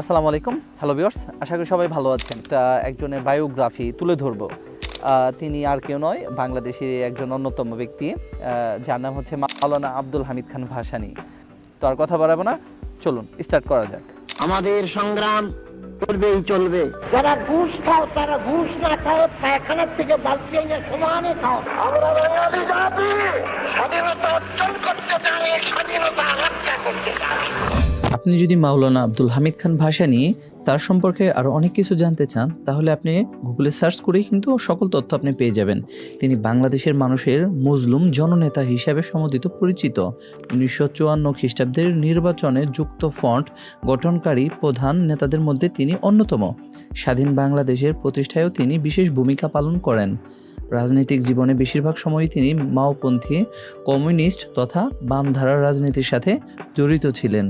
আসসালামু আলাইকুম। Hello viewers আশা করি সবাই ভালো আছেন। একটা একজনের বায়োগ্রাফি তুলে ধরবো। তিনি আর কেউ নয়, বাংলাদেশের একজন অন্যতম ব্যক্তি। যার নাম হচ্ছে মাওলানা আব্দুল হামিদ খান ভাসানী। তো আর কথা বাড়াবো না, চলুন স্টার্ট করা যাক। আমাদের সংগ্রাম চলবেই চলবে। যারা ঘুষ খাও, তারা ঘুষ না খাও, পায়খানার থেকে বালতি না সমানে খাও। আমরা বাঙালি জাতি, স্বাধীনতা অর্জন করতে চাই, স্বাধীনতা রক্ষা করতে চাই। আপনি যদি মাওলানা আব্দুল হামিদ খান ভাসানী তার সম্পর্কে আরও অনেক কিছু জানতে চান, তাহলে আপনি গুগলে সার্চ করেই কিন্তু সকল তথ্য আপনি পেয়ে যাবেন। তিনি বাংলাদেশের মানুষের মজলুম জননেতা হিসাবে সমদিত পরিচিত। উনিশশো চুয়ান্ন খ্রিস্টাব্দের নির্বাচনে যুক্ত ফ্রন্ট গঠনকারী প্রধান নেতাদের মধ্যে তিনি অন্যতম। স্বাধীন বাংলাদেশের প্রতিষ্ঠায়ও তিনি বিশেষ ভূমিকা পালন করেন। রাজনৈতিক জীবনে বেশিরভাগ সময়ই তিনি মাওপন্থী, কমিউনিস্ট তথা বামধারার রাজনীতির সাথে জড়িত ছিলেন।